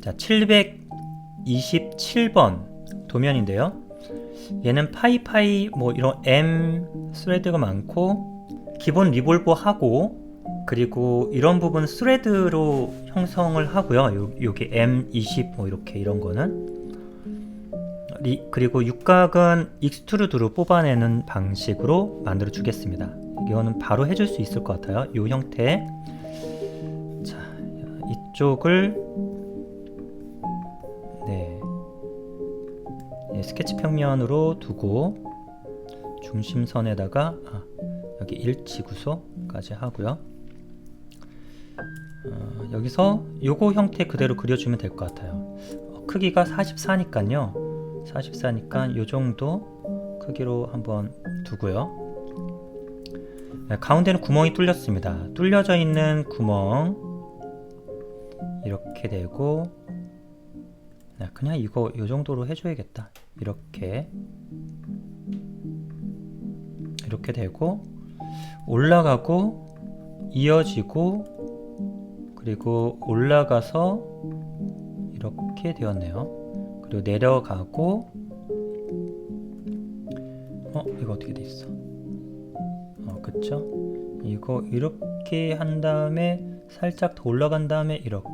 자, 727번 도면인데요. 얘는 파이파이 뭐 이런 M 스레드가 많고 기본 리볼버 하고 그리고 이런 부분 스레드로 형성을 하고요. 요, 요게 M20 뭐 이렇게 이런 거는 리, 그리고 육각은 익스트루드로 뽑아내는 방식으로 만들어 주겠습니다. 이거는 바로 해줄 수 있을 것 같아요. 요 형태. 자, 이쪽을 네. 네, 스케치 평면으로 두고 중심선에다가 아, 여기 일치 구소까지 하고요. 어, 여기서 요거 형태 그대로 그려주면 될 것 같아요. 어, 크기가 44니까요. 44니까 요 정도 크기로 한번 두고요. 네, 가운데는 구멍이 뚫렸습니다. 뚫려져 있는 구멍 이렇게 되고 네, 그냥 이거 요 정도로 해줘야겠다. 이렇게 이렇게 되고 올라가고 이어지고 그리고 올라가서 이렇게 되었네요. 그리고 내려가고 어 이거 어떻게 돼 있어? 어 그쵸? 이거 이렇게 한 다음에 살짝 더 올라간 다음에 이렇게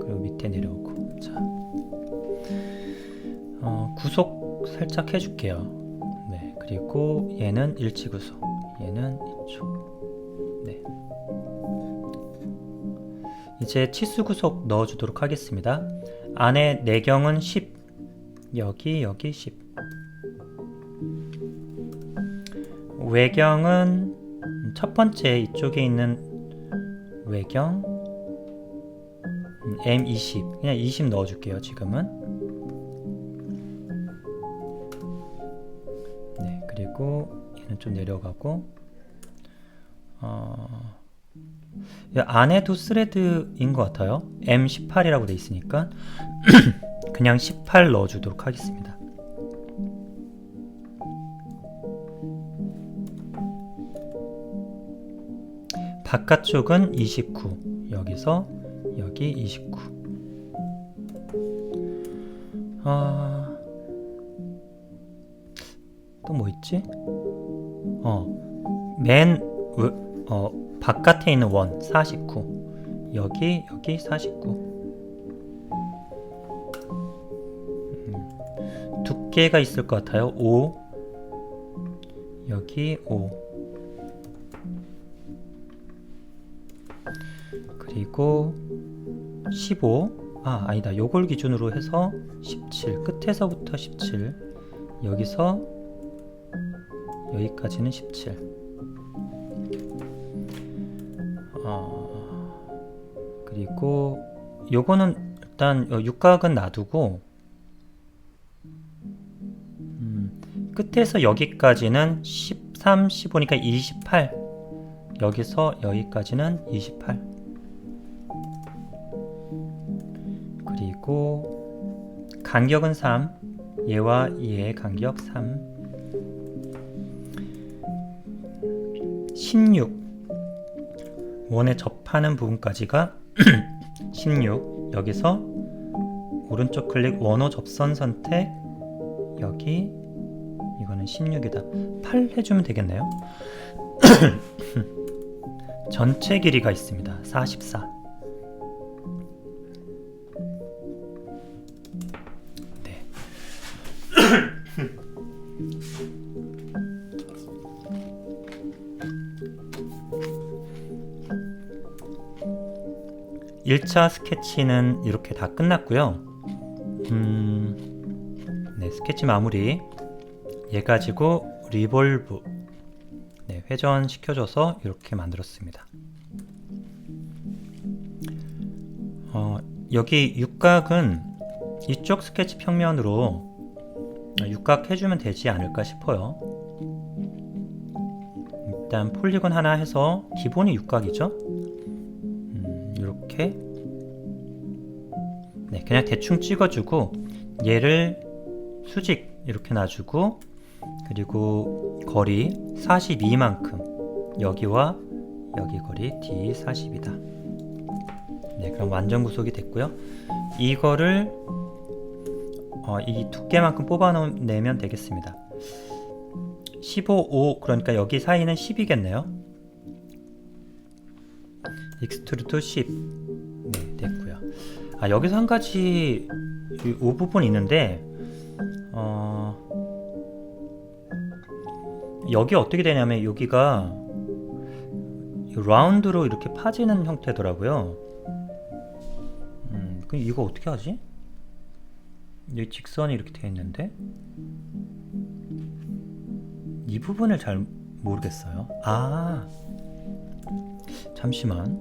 그리고 밑에 내려오고 자 어, 구속 살짝 해줄게요. 네, 그리고 얘는 일치 구속, 얘는 이쪽. 네. 이제 치수 구속 넣어주도록 하겠습니다. 안에 내경은 10, 여기 여기 10. 외경은 첫 번째 이쪽에 있는 외경 음, M20 그냥 20 넣어줄게요 지금은 네, 그리고 얘는 좀 내려가고 어, 이 안에도 스레드인 것 같아요. M18이라고 돼 있으니까 그냥 18 넣어주도록 하겠습니다. 바깥쪽은 29 여기서 여기 29 아... 또 뭐 있지? 어, 맨, 우- 어, 바깥에 있는 원, 49. 여기, 여기 49. 음, 두께가 있을 것 같아요. 5. 여기 5. 그리고 15. 아, 아니다. 요걸 기준으로 해서 17. 끝에서부터 17. 여기서 여기까지는 17. 어, 그리고 요거는 일단 어, 육각은 놔두고 음, 끝에서 여기까지는 13, 15니까 28. 여기서 여기까지는 28. 그리고 간격은 3. 얘와 얘의 간격 3. 16 원에 접하는 부분까지가 16 여기서 오른쪽 클릭 원호 접선 선택. 여기 이거는 16이다. 8 해주면 되겠네요. 전체 길이가 있습니다. 44 1차 스케치는 이렇게 다 끝났고요. 음, 네, 스케치 마무리. 얘 가지고 리볼브. 네, 회전 시켜줘서 이렇게 만들었습니다. 어, 여기 육각은 이쪽 스케치 평면으로 육각 해주면 되지 않을까 싶어요. 일단 폴리곤 하나 해서 기본이 육각이죠. 음, 이렇게 네 그냥 대충 찍어주고 얘를 수직 이렇게 놔주고 그리고 거리 42만큼 여기와 여기 거리 D40이다. 네, 그럼 완전 구속이 됐고요. 이거를 어, 이 두께만큼 뽑아내면 되겠습니다. 15, 5 그러니까 여기 사이는 10이겠네요. 익스트루드 10. 네, 됐고요. 아, 여기서 한 가지 이5 부분 있는데 어 여기 어떻게 되냐면 여기가 이 라운드로 이렇게 파지는 형태더라고요. 음, 그럼 이거 어떻게 하지? 여기 직선이 이렇게 되어 있는데 이 부분을 잘 모르겠어요. 아, 잠시만.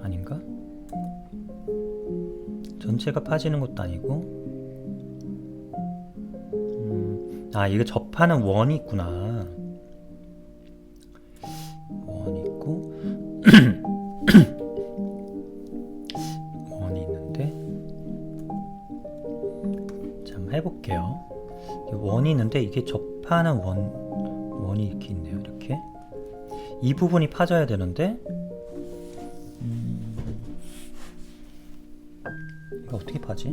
아닌가? 전체가 파지는 것도 아니고. 음, 아, 이거 접하는 원이 있구나. 이 있는데 이게 접하는 원, 원이 이렇게 있네요. 이렇게. 이 부분이 파져야 되는데. 음, 이거 어떻게 파지?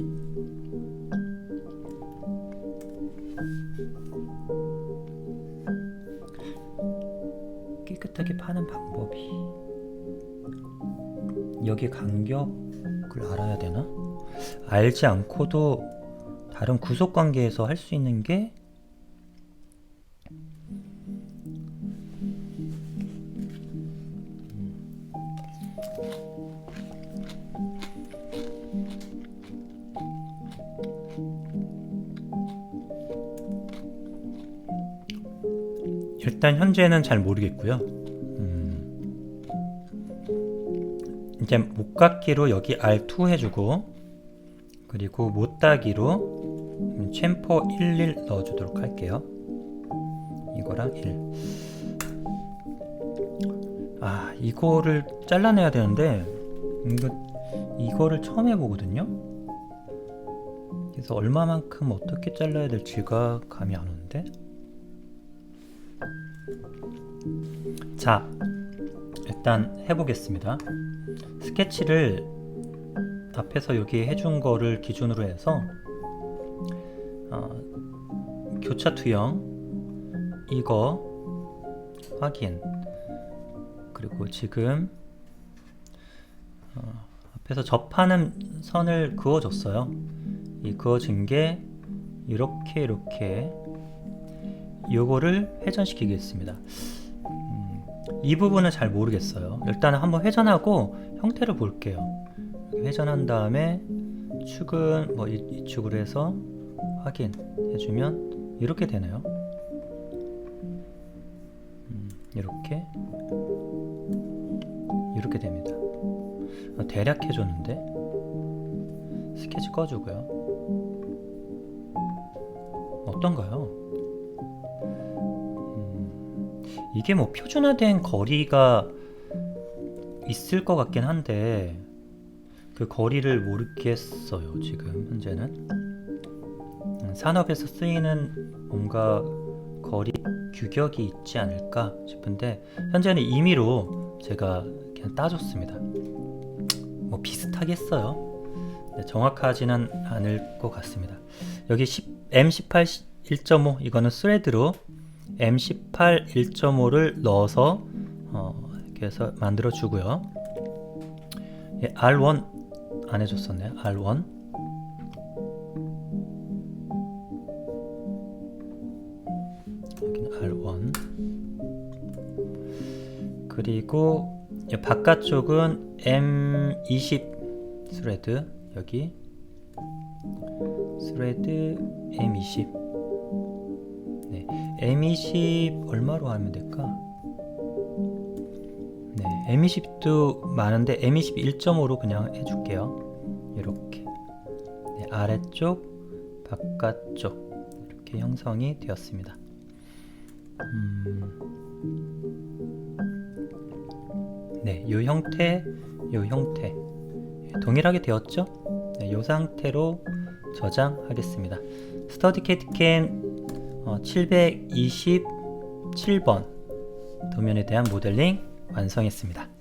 깨끗하게 파는 방법이 여기 간격을 알아야 되나? 알지 않고도 다른 구속 관계에서 할 수 있는 게 일단 현재는 잘 모르겠고요. 음, 이제 목각기로 여기 R2 해주고 그리고 못따기로 챔퍼 11 넣어주도록 할게요. 이거랑 1. 아 이거를 잘라내야 되는데 이거 이거를 처음 해보거든요. 그래서 얼마만큼 어떻게 잘라야 될지가 감이 안 오는데. 자, 일단 해보겠습니다. 스케치를 앞에서 여기 해준 거를 기준으로 해서 어, 교차 투영 이거 확인 그리고 지금 어, 앞에서 접하는 선을 그어줬어요. 이 그어진 게 이렇게 이렇게 요거를 회전시키겠습니다. 음, 이 부분은 잘 모르겠어요. 일단은 한번 회전하고 형태를 볼게요. 회전한 다음에 축은 뭐 이 축으로 해서 확인해주면 이렇게 되네요. 음, 이렇게 이렇게 됩니다. 어, 대략 해줬는데 스케치 꺼주고요. 어떤가요? 이게 뭐 표준화된 거리가 있을 것 같긴 한데 그 거리를 모르겠어요 지금 현재는. 음, 산업에서 쓰이는 뭔가 거리 규격이 있지 않을까 싶은데 현재는 임의로 제가 그냥 따줬습니다. 뭐 비슷하겠어요? 네, 정확하지는 않을 것 같습니다. 여기 10, M18 1.5 이거는 스레드로 M18 1.5를 넣어서 어, 이렇게 해서 만들어 주고요. 예, R1 안 해줬었네요. R1 여기는 R1 그리고 이 바깥쪽은 M20 스레드. 여기. 스레드 M20 네, M20 얼마로 하면 될까? 네, M20도 많은데 M20 1.5로 그냥 해줄게요. 이렇게 네, 아래쪽, 바깥쪽 이렇게 형성이 되었습니다. 음, 네, 이 형태, 이 형태 동일하게 되었죠? 네, 이 상태로 저장하겠습니다. 스터디 캐트캠 어, 727번 도면에 대한 모델링 완성했습니다.